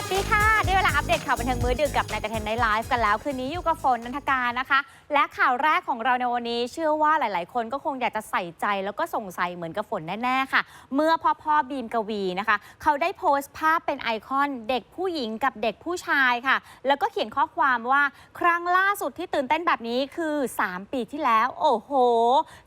วัสดีค่ะ ได้เวลาอัปเดตข่าวบันเทิงมื้อดึกกับนายกระเทนในไลฟ์กันแล้ว คืนนี้อยู่กับฝนนันทการนะคะ และข่าวแรกของเราในวันนี้ เชื่อว่าหลาย ๆ คนก็คงอยากจะใส่ใจแล้วก็สงสัยเหมือนกับฝนแน่ ๆ ค่ะ เมื่อพ่อพ่อบีมกวีนะคะ เขาได้โพสต์ภาพเป็นไอคอนเด็กผู้หญิงกับเด็กผู้ชายค่ะ แล้วก็เขียนข้อความว่าครั้งล่าสุดที่ตื่นเต้นแบบนี้คือ 3 ปีที่แล้ว โอ้โห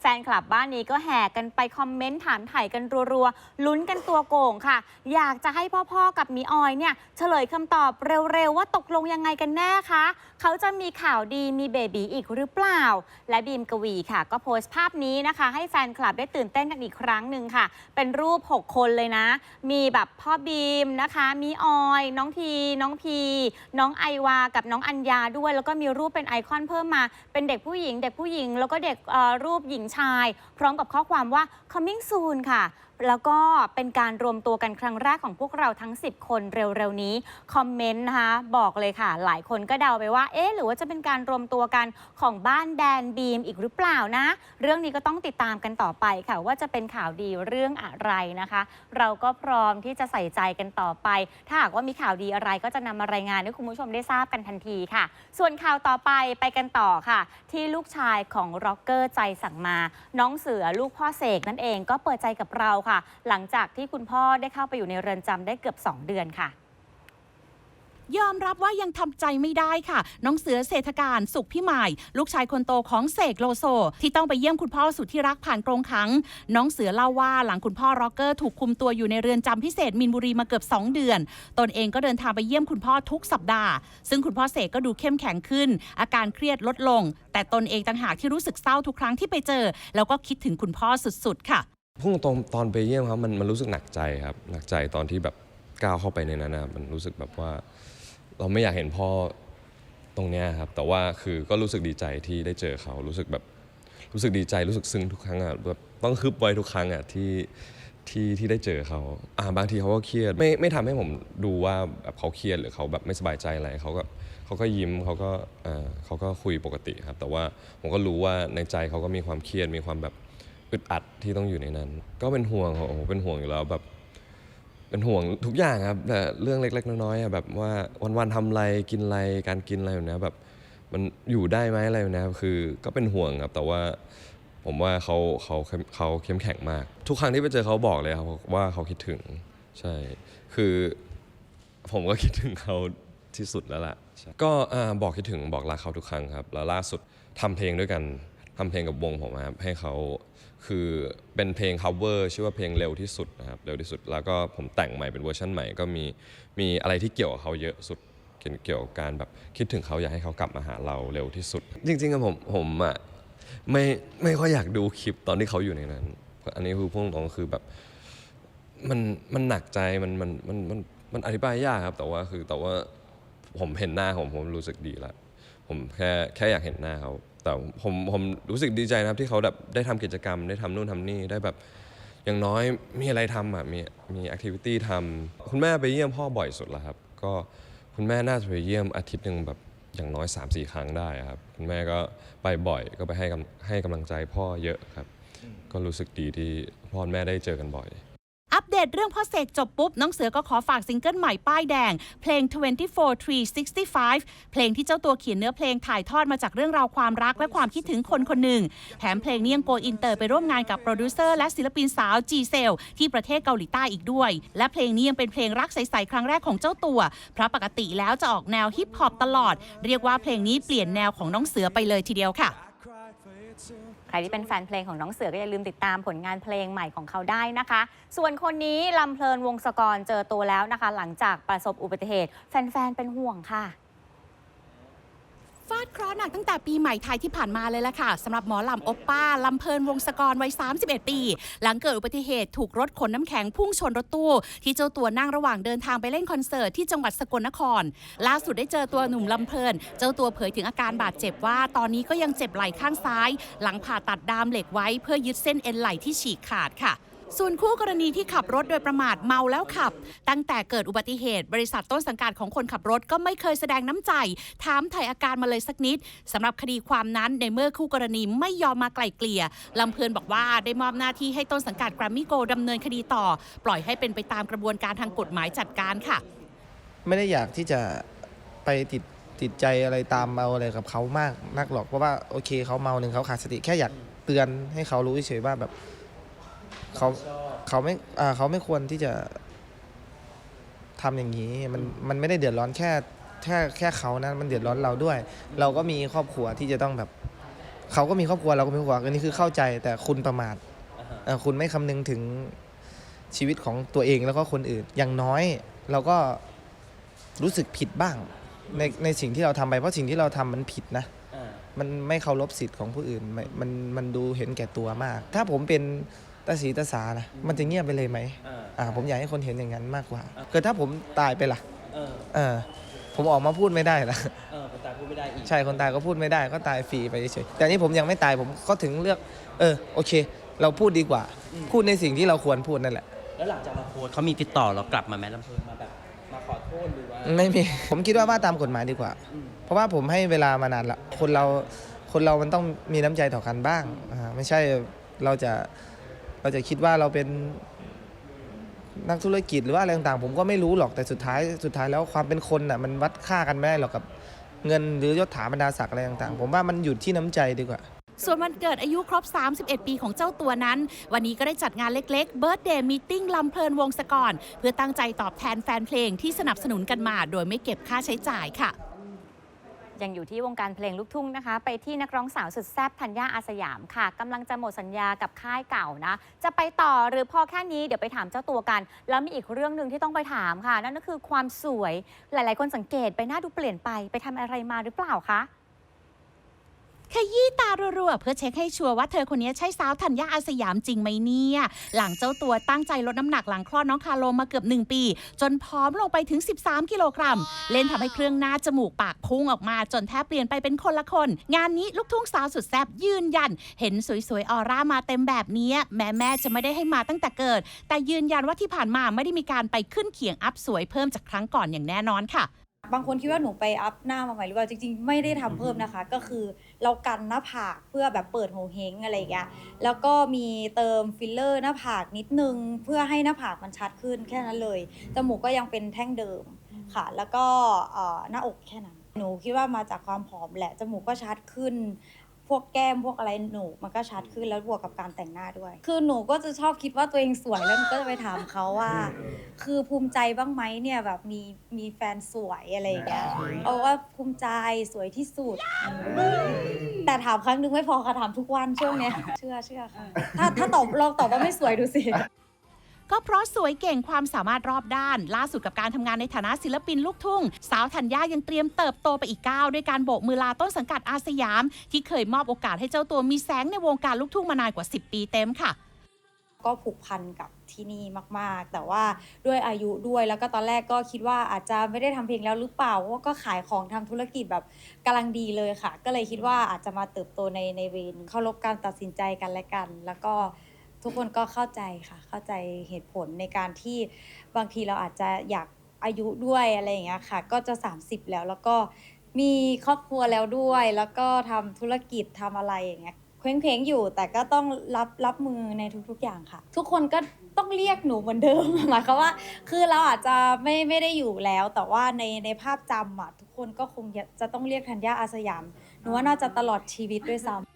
แฟนคลับบ้านนี้ก็แห่กันไปคอมเมนต์ถามถ่ายกันรัว ๆ ลุ้นกันตัวโก่งค่ะ อยากจะให้พ่อ ๆ กับมีออยเนี่ยฉลยคำตอบเร็ว ๆ ว่าตกลงยังไงกันแน่คะ เขาจะมีข่าวดีมีเบบีอีกหรือเปล่า และบีมกวีค่ะ ก็โพสต์ภาพนี้นะคะ ให้แฟนคลับได้ตื่นเต้นกันอีกครั้งหนึ่งค่ะ เป็นรูป 6 คนเลยนะ มีแบบพ่อบีมนะคะ มีออย น้องที น้องพี น้องไอวา กับน้องอัญญาด้วย แล้วก็มีรูปเป็นไอคอนเพิ่มมา เป็นเด็กผู้หญิง เด็กผู้หญิง แล้วก็เด็กรูปหญิงชาย พร้อมกับข้อความว่า coming soon ค่ะ แล้วก็เป็นการรวมตัวกันครั้งแรกของพวกเราทั้ง 10 คนเร็วๆนี้ คอมเมนต์นะคะบอกเลยค่ะ หลายคนก็เดาไปว่า เอ๊ะหรือว่าจะเป็นการรวมตัวกันของบ้านแดนบีมอีกหรือเปล่านะ เรื่องนี้ก็ต้องติดตามกันต่อไปค่ะ ว่าจะเป็นข่าวดีเรื่องอะไรนะคะ เราก็พร้อมที่จะใส่ใจกันต่อไป ถ้าหากว่ามีข่าวดีอะไรก็จะนำมารายงานให้คุณผู้ชมได้ทราบกันทันทีค่ะ ส่วนข่าวต่อไปไปกันต่อค่ะ ที่ลูกชายของร็อกเกอร์ใจสั่งมา น้องเสือลูกพ่อเสกนั่นเองก็เปิดใจกับเราค่ะหลังจากที่คุณพ่อได้เข้าไปอยู่ในเรือนจำได้เกือบ 2 เดือนค่ะ ยอมรับว่ายังทำใจไม่ได้ค่ะ น้องเสือเศรษฐการสุขพิมาย ลูกชายคนโตของเสกโลโซ ที่ต้องไปเยี่ยมคุณพ่อสุดที่รักผ่านกรงขัง น้องเสือเล่าว่าหลังคุณพ่อร็อกเกอร์ถูกคุมตัวอยู่ในเรือนจำพิเศษมินบุรีมาเกือบ 2 เดือน ตนเองก็เดินทางไปเยี่ยมคุณพ่อทุกสัปดาห์ ซึ่งคุณพ่อเสกก็ดูเข้มแข็งขึ้น อาการเครียดลดลง แต่ตนเองต่างหากที่รู้สึกเศร้าทุกครั้งที่ไปเจอ แล้วก็คิดถึงคุณพ่อสุดๆค่ะ พุ่งตรงตอนไปเยี่ยมครับมันมันรู้สึกหนักใจครับหนักใจตอนที่แบบก้าวเข้าไปในนั้นนะมันรู้สึกแบบว่า เราไม่อยากเห็นพ่อตรงเนี้ยครับ แต่ว่าคือก็รู้สึกดีใจที่ได้เจอเขารู้สึกแบบรู้สึกดีใจรู้สึกซึ้งทุกครั้งอะแบบต้องฮึบไว้ทุกครั้งอะที่ที่ที่ได้เจอเขาอ่าบางทีเขาก็เครียดไม่ไม่ทำให้ผมดูว่าแบบเขาเครียดหรือเขาแบบไม่สบายใจอะไรเขาก็เขาก็ยิ้มเขาก็อ่าเขาก็คุยปกติครับ แต่ว่าผมก็รู้ว่าในใจเขาก็มีความเครียดมีความแบบ อึดอัดที่ต้องอยู่ในนั้น ก็เป็นห่วงโอ้โหเป็นห่วงอยู่แล้วแบบ เป็นห่วงทุกอย่างครับแต่เรื่องเล็ก ๆ น้อยๆแบบว่าวันๆทำอะไรกินอะไรการกินอะไรแบบเนี้ยแบบ มันอยู่ได้ไหมอะไรแบบเนี้ยคือก็เป็นห่วงครับแต่ว่าผมว่าเขาเขาเขาเข้มแข็งมาก ทุกครั้งที่ไปเจอเขาบอกเลยครับว่าเขาคิดถึงใช่ คือผมก็คิดถึงเขาที่สุดแล้วล่ะ ก็บอกคิดถึงบอกรักเขาทุกครั้งครับ แล้วล่าสุดทำเพลงด้วยกัน ทำเพลงกับวงผมครับให้เขาคือเป็นเพลง cover ชื่อว่าเพลงเร็วที่สุดนะครับเร็วที่สุดแล้วก็ผมแต่งใหม่เป็นเวอร์ชันใหม่ก็มีมีอะไรที่เกี่ยวกับเขาเยอะสุดเกี่ยวกับการแบบคิดถึงเขาอยากให้เขากลับมาหาเราเร็วที่สุด จริงๆอะผมผมอะไม่ไม่ค่อยอยากดูคลิปตอนที่เขาอยู่ในนั้น อันนี้คือพูดตรงคือแบบมันมันหนักใจมันมันมันมันมันอธิบายยากครับ แต่ว่าคือแต่ว่าผมเห็นหน้าผมผมรู้สึกดีละผมแค่แค่อยากเห็นหน้าเขา แต่ผมผมรู้สึกดีใจนะครับที่เขาแบบได้ทำกิจกรรม ได้ทำนู่นทำนี่ได้แบบอย่างน้อยมีอะไรทำอะมีมีแอคทิวิตี้ทำคุณแม่ไปเยี่ยมพ่อบ่อยสุดแล้วครับ ก็คุณแม่น่าจะไปเยี่ยมอาทิตย์หนึ่งแบบอย่างน้อย 3-4 ครั้งได้ครับ คุณแม่ก็ไปบ่อยก็ไปให้กำให้กำลังใจพ่อเยอะครับ ก็รู้สึกดีที่พ่อแม่ได้เจอกันบ่อย เดตเรื่องพ่อเสกจบปุ๊บน้องเสือก็ขอฝากซิงเกิลใหม่ป้ายแดง เพลง 24365 เพลงที่เจ้าตัวเขียนเนื้อเพลงถ่ายทอดมาจากเรื่องราวความรักและความคิดถึงคนคนหนึ่ง แถมเพลงนี้ยังโกอินเตอร์ไปร่วมงานกับโปรดิวเซอร์และศิลปินสาวจีเซลที่ประเทศเกาหลีใต้อีกด้วย และเพลงนี้ยังเป็นเพลงรักใสๆครั้งแรกของเจ้าตัว เพราะปกติแล้วจะออกแนวฮิปฮอปตลอด เรียกว่าเพลงนี้เปลี่ยนแนวของน้องเสือไปเลยทีเดียวค่ะ ใครที่เป็นแฟนเพลงของน้องเสือก็อย่าลืมติดตามผลงานเพลงใหม่ของเขาได้นะคะ ส่วนคนนี้ลำเพลินวงศกรเจอตัวแล้วนะคะ หลังจากประสบอุบัติเหตุ แฟนๆเป็นห่วงค่ะ ฟาดเคราะห์หนักตั้งแต่ปีใหม่ไทยที่ผ่านมาเลยล่ะค่ะสำหรับหมอลำโอปป้าลำเพลินวงศกรวัย 31 ปี หลังเกิดอุบัติเหตุถูกรถขนน้ำแข็งพุ่งชนรถตู้ ที่เจ้าตัวนั่งระหว่างเดินทางไปเล่นคอนเสิร์ตที่จังหวัดสกลนคร ล่าสุดได้เจอตัวหนุ่มลำเพลิน เจ้าตัวเผยถึงอาการบาดเจ็บว่า ตอนนี้ก็ยังเจ็บไหล่ข้างซ้าย หลังผ่าตัดดามเหล็กไว้เพื่อยึดเส้นเอ็นไหล่ที่ฉีกขาดค่ะ ส่วนคู่กรณีที่ขับรถโดยประมาทเมาแล้วขับ ตั้งแต่เกิดอุบัติเหตุ บริษัทต้นสังกัดของคนขับรถก็ไม่เคยแสดงน้ำใจ ถามไถ่อาการมาเลยสักนิดสำหรับคดีความนั้นในเมื่อคู่กรณีไม่ยอมมาไกล่เกลี่ยลำเพลินบอกว่าได้มอบหน้าที่ให้ต้นสังกัดแกรมมี่โกดำเนินคดีต่อ ปล่อยให้เป็นไปตามกระบวนการทางกฎหมายจัดการค่ะ ไม่ได้อยากที่จะไปติดติดใจอะไรตามเมาอะไรกับเขามากนักหรอกเพราะว่าโอเคเขาเมาหนึ่งเขาขาดสติแค่อยากเตือนให้เขารู้เฉยๆว่าแบบ เขาเขาไม่อ่าเขาไม่ควรที่จะทำอย่างนี้มันมันไม่ได้เดือดร้อนแค่แค่แค่เขานะมันเดือดร้อนเราด้วย เราก็มีครอบครัวที่จะต้องแบบเขาก็มีครอบครัวเราก็มีครอบครัวอันนี้คือเข้าใจแต่คุณประมาทเอ่อคุณไม่คำนึงถึงชีวิตของตัวเองแล้วก็คนอื่น อย่างน้อยเราก็รู้สึกผิดบ้าง ในในสิ่งที่เราทำไปเพราะสิ่งที่เราทำมันผิดนะมันไม่เคารพสิทธิ์ของผู้อื่นไม่มันมันดูเห็นแก่ตัวมาก ถ้าผมเป็น ตาสีตาสานะมันจะเงียบไปเลยไหมอ่าผมอยากให้คนเห็นอย่างนั้นมากกว่าเกิดถ้าผมตายไปล่ะเออเออผมออกมาพูดไม่ได้ล่ะเออคนตายพูดไม่ได้อีกใช่คนตายก็พูดไม่ได้ก็ตายฟรีไปเฉยๆแต่อันนี้ผมยังไม่ตายผมก็ถึงเลือก เออโอเค เราพูดดีกว่า พูดในสิ่งที่เราควรพูดนั่นแหละ แล้วหลังจากเราโพสต์เขามีติดต่อเรากลับมาไหมลำเพลินมาแบบมาขอโทษหรือว่าไม่มี ผมคิดว่าว่าตามกฎหมายดีกว่าอืมเพราะว่าผมให้เวลามานานละคนเราคนเรามันต้องมีน้ำใจต่อกันบ้างอ่าไม่ใช่เราจะ เราจะคิดว่าเราเป็นนักธุรกิจหรือว่าอะไรต่างๆ ผมก็ไม่รู้หรอกแต่สุดท้ายสุดท้ายแล้วความเป็นคนน่ะมันวัดค่ากันไม่ได้หรอกกับเงินหรือยศถาบรรดาศักดิ์อะไรต่างๆ ผมว่ามันอยู่ที่น้ำใจดีกว่าส่วนวันเกิดอายุครบ 31 ปีของเจ้าตัวนั้น วันนี้ก็ได้จัดงานเล็กๆ Birthday Meeting ลำเพลินวงศกร เพื่อตั้งใจตอบแทนแฟนเพลงที่สนับสนุนกันมา โดยไม่เก็บค่าใช้จ่ายค่ะ ยังอยู่ที่วงการเพลงลูกทุ่งนะคะ ไปที่นักร้องสาวสุดแซ่บธัญญาอาสยามค่ะกำลังจะหมดสัญญากับค่ายเก่านะ จะไปต่อหรือพอแค่นี้เดี๋ยวไปถามเจ้าตัวกัน แล้วมีอีกเรื่องหนึ่งที่ต้องไปถามค่ะ นั่นก็คือความสวยหลาย ๆ คนสังเกตไปหน้าดูเปลี่ยนไปไปทำอะไรมาหรือเปล่าคะ ขยี้ตารัวๆ เพื่อเช็คให้ชัวร์ว่าเธอคนนี้ใช่สาวธัญญาอาสยามจริงไหมเนี่ย หลังเจ้าตัวตั้งใจลดน้ำหนักหลังคลอดน้องคาโลมาเกือบ 1 ปี จนผอมลงไปถึง 13 กิโลกรัม เล่นทำให้เครื่องหน้าจมูกปากพุ่งออกมา จนแทบเปลี่ยนไปเป็นคนละคน งานนี้ลูกทุ่งสาวสุดแซ่บยืนยัน เห็นสวยๆ ออร่ามาเต็มแบบนี้แม้แม่จะไม่ได้ให้มาตั้งแต่เกิด แต่ยืนยันว่าที่ผ่านมาไม่ได้มีการไปขึ้นเขียงอัพสวยเพิ่มจากครั้งก่อนอย่างแน่นอนค่ะ บางคนคิดว่าหนูไปอัพหน้ามาใหม่หรือเปล่าจริงๆ ไม่ได้ทำเพิ่มนะคะ ก็คือ เรากันหน้าผากเพื่อแบบเปิดโหเฮงอะไรอย่างเงี้ยแล้วก็มีเติมฟิลเลอร์หน้าผากนิดนึง เพื่อให้หน้าผากมันชัดขึ้นแค่นั้นเลยจมูกก็ยังเป็นแท่งเดิมค่ะ แล้วก็หน้าอกแค่นั้นหนูคิดว่ามาจากความผอมแหละจมูกก็ชัดขึ้น วกแก้มพวกอะไรหนูมันก็ชัดขึ้นแล้วบวกกับการแต่งหน้าด้วย คือหนูก็จะชอบคิดว่าตัวเองสวยแล้วหนูก็จะไปถามเขาว่า คือภูมิใจบ้างไหมเนี่ยแบบมีมีแฟนสวยอะไรอย่างเงี้ยเอาว่าภูมิใจสวยที่สุด แต่ถามครั้งนึงไม่พอค่ะถามทุกวันช่วงเนี้ยเชื่อเชื่อค่ะ ถ้าถ้าตอบลองตอบว่าไม่สวยดูสิ ก็เพราะสวยเก่งความสามารถรอบด้าน ล่าสุดกับการทำงานในฐานะศิลปินลูกทุ่ง สาวธัญญายังเตรียมเติบโตไปอีกก้าวด้วยการโบกมือลาต้นสังกัดอาสยาม ที่เคยมอบโอกาสให้เจ้าตัวมีแสงในวงการลูกทุ่งมานานกว่า 10 ปีเต็มค่ะ ก็ผูกพันกับที่นี่มาก ๆ แต่ว่าด้วยอายุด้วยแล้วก็ตอนแรกก็คิดว่าอาจจะไม่ได้ทำเพลงแล้วหรือเปล่าว่าก็ขายของทำธุรกิจแบบกำลังดีเลยค่ะ ก็เลยคิดว่าอาจจะมาเติบโตในในเวรเคารพการตัดสินใจกันและกัน แล้วก็ ทุกคนก็เข้าใจค่ะ เข้าใจเหตุผลในการที่บางทีเราอาจจะอยากอายุด้วยอะไรอย่างเงี้ยค่ะ ก็จะ 30 แล้วแล้วก็มีครอบครัวแล้วด้วย แล้วก็ทำธุรกิจทำอะไรอย่างเงี้ยเคว้งเพงๆอยู่ แต่ก็ต้องรับรับมือในทุกๆอย่างค่ะ ทุกคนก็ต้องเรียกหนูเหมือนเดิม หมายความว่า คือเราอาจจะไม่ไม่ได้อยู่แล้ว แต่ว่าในในภาพจำอะทุกคนก็คงจะต้องเรียกธัญญาอาสยามหนูว่าน่าจะตลอดชีวิตด้วยซ้ำ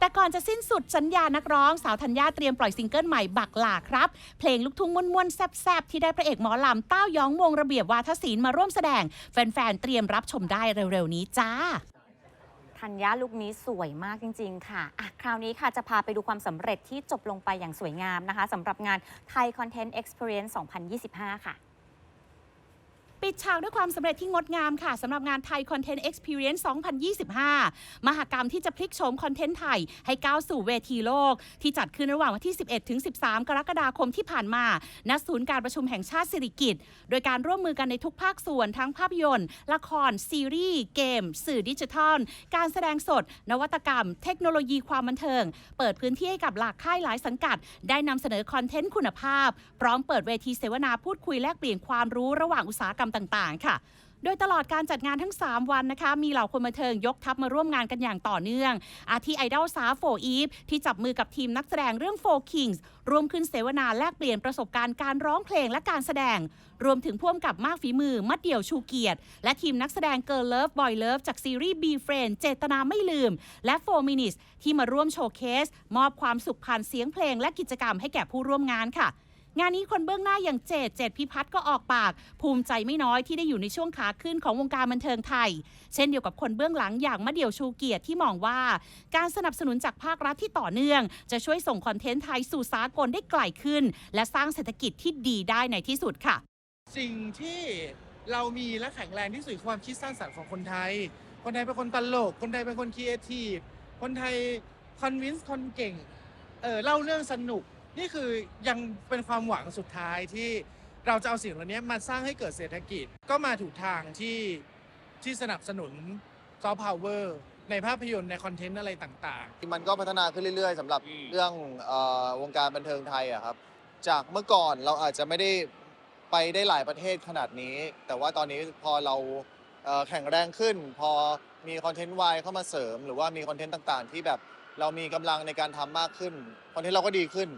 แต่ก่อนจะสิ้นสุดสัญญานักร้องสาวธัญญาเตรียมปล่อยซิงเกิลใหม่บักหลาครับ เพลงลูกทุ่งม่วนๆแซ่บๆ ที่ได้พระเอกหมอลำเต้ายองวงระเบียบวาทศิลป์มาร่วมแสดง แฟนๆ เตรียมรับชมได้เร็วๆ นี้จ้าธัญญาลุคนี้สวยมากจริง ๆ ค่ะอะ คราวนี้ค่ะจะพาไปดูความสำเร็จที่จบลงไปอย่างสวยงามนะคะสำหรับงาน Thai Content Experience 2025 ค่ะ ปิดฉากด้วยความสำเร็จที่งดงามค่ะสำหรับงานไทย Content Experience 2025 มหกรรมที่จะพลิกโฉมคอนเทนต์ไทย ให้ก้าวสู่เวทีโลก ที่จัดขึ้นระหว่างวันที่ 11 ถึง 13 กรกฎาคมที่ผ่านมา ณ ศูนย์การประชุมแห่งชาติสิริกิติ์โดยการร่วมมือกันในทุกภาคส่วนทั้งภาพยนตร์ ละคร ซีรีส์ เกม สื่อดิจิทัล การแสดงสด นวัตกรรม เทคโนโลยีความบันเทิง เปิดพื้นที่ให้กับหลากค่ายหลายสังกัด ได้นำเสนอคอนเทนต์คุณภาพ พร้อมเปิดเวทีเสวนาพูดคุยแลกเปลี่ยนความรู้ระหว่างอุตสาหกรรมต่างๆ ค่ะโดยตลอดการจัดงานทั้ง 3 วันนะคะ มีเหล่าคนบันเทิงยกทัพมาร่วมงานกันอย่างต่อเนื่อง อาทิไอดอลสาวโฟอีฟที่จับมือกับทีมนักแสดงเรื่องโฟคิงส์รวมขึ้นเสวนาแลกเปลี่ยนประสบการณ์การร้องเพลงและการแสดง รวมถึงพ่วงกับมากฝีมือ มัดเดี่ยวชูเกียรติ และทีมนักแสดงเกิร์ลเลิฟบอยเลิฟจากซีรีส์ B Friend เจตนาไม่ลืม และ4 Minutes ที่มาร่วมโชว์เคส มอบความสุขผ่านเสียงเพลงและกิจกรรมให้แก่ผู้ร่วมงานค่ะ งานนี้คนเบื้องหน้าอย่างเจดเจดพิพัฒน์ก็ออกปาก ภูมิใจไม่น้อยที่ได้อยู่ในช่วงขาขึ้นของวงการบันเทิงไทย เช่นเดียวกับคนเบื้องหลังอย่างมะเดี่ยวชูเกียรติที่มองว่า การสนับสนุนจากภาครัฐที่ต่อเนื่อง จะช่วยส่งคอนเทนต์ไทยสู่สากลได้ไกลขึ้น และสร้างเศรษฐกิจที่ดีได้ในที่สุดค่ะ สิ่งที่เรามีและแข็งแรงที่สุดความคิดสร้างสรรค์ของคนไทย คนไทยเป็นคนตลก คนไทยเป็นคนครีเอทีฟคนไทยคอนวินส์คนเก่งเออเล่าเรื่องสนุก นี่คือยังเป็นความหวังสุดท้ายที่เราจะเอาสิ่งเหล่านี้มาสร้างให้เกิดเศรษฐกิจก็มาถูกทางที่ที่สนับสนุนซอฟต์พาวเวอร์ในภาพยนตร์ในคอนเทนต์อะไรต่างๆ มันก็พัฒนาขึ้นเรื่อย ๆสำหรับเรื่องออวงการบันเทิงไทยอะครับ จากเมื่อก่อนเราอาจจะไม่ได้ไปได้หลายประเทศขนาดนี้ แต่ว่าตอนนี้พอเราเแข็งแรงขึ้น พอมีคอนเทนต์วายเข้ามาเสริม หรือว่ามีคอนเทนต์ต่างๆ ที่แบบ เรามีกำลังในการทำมากขึ้นคอนเทนต์เราก็ดีขึ้น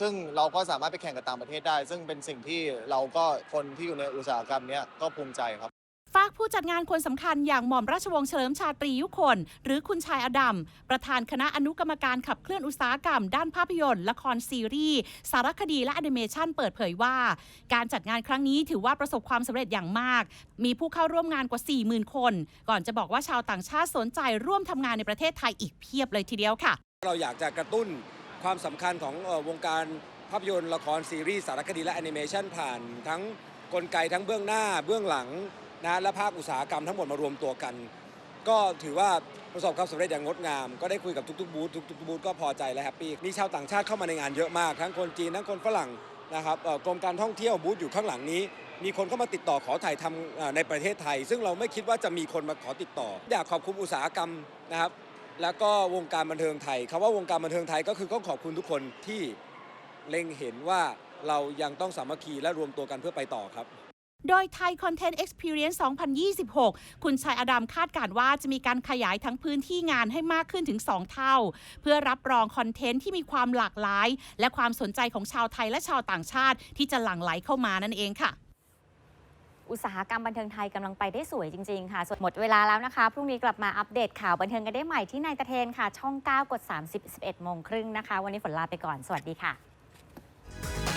ซึ่งเราก็สามารถไปแข่งกับต่างประเทศได้ ซึ่งเป็นสิ่งที่เราก็คนที่อยู่ในอุตสาหกรรมเนี้ยก็ภูมิใจครับ ฝากผู้จัดงานคนสำคัญอย่างหม่อมราชวงศ์เฉลิมชาตรียุคน หรือคุณชายอดัม ประธานคณะอนุกรรมการขับเคลื่อนอุตสาหกรรม ด้านภาพยนตร์ละครซีรีส์ สารคดีและแอนิเมชันเปิดเผยว่า การจัดงานครั้งนี้ถือว่าประสบความสำเร็จอย่างมาก มีผู้เข้าร่วมงานกว่า 40,000 คน ก่อนจะบอกว่าชาวต่างชาติสนใจร่วมทำงานในประเทศไทยอีกเพียบเลยทีเดียวค่ะ เราอยากจะกระตุ้นความสำคัญของวงการภาพยนตร์ละครซีรีส์สารคดีและแอนิเมชันผ่านทั้งกลไกทั้งเบื้องหน้าเบื้องหลัง นะและภาคอุตสาหกรรมทั้งหมดมารวมตัวกัน ก็ถือว่าประสบความสำเร็จอย่างงดงาม ก็ได้คุยกับทุกๆบูธทุกๆบูธก็พอใจและแฮปปี้มีชาวต่างชาติเข้ามาในงานเยอะมาก ทั้งคนจีนทั้งคนฝรั่งนะครับกรมการท่องเที่ยวบูธอยู่ข้างหลังนี้ มีคนเข้ามาติดต่อขอถ่ายทำในประเทศไทย ซึ่งเราไม่คิดว่าจะมีคนมาขอติดต่อ อยากขอบคุณอุตสาหกรรมนะครับแล้วก็วงการบันเทิงไทยคำว่าวงการบันเทิงไทยก็คือต้องขอบคุณทุกคนที่เล็งเห็นว่าเรายังต้องสามัคคีและรวมตัวกันเพื่อไปต่อครับ โดย Thai Content Experience 2026 คุณชายอดัมคาดการว่าจะมีการขยายทั้งพื้นที่งานให้มากขึ้นถึง 2 เท่า เพื่อรับรองคอนเทนต์ที่มีความหลากหลาย และความสนใจของชาวไทยและชาวต่างชาติ ที่จะหลั่งไหลเข้ามานั่นเองค่ะอุตสาหกรรมบันเทิงไทยกำลังไปได้สวยจริง ๆ ค่ะส่วนหมดเวลาแล้วนะคะ พรุ่งนี้กลับมาอัปเดตข่าวบันเทิงกันได้ใหม่ที่นายตะเทนค่ะ ช่อง 9 กด 30 11โมงครึ่งนะคะ วันนี้ฝนลาไปก่อน สวัสดีค่ะ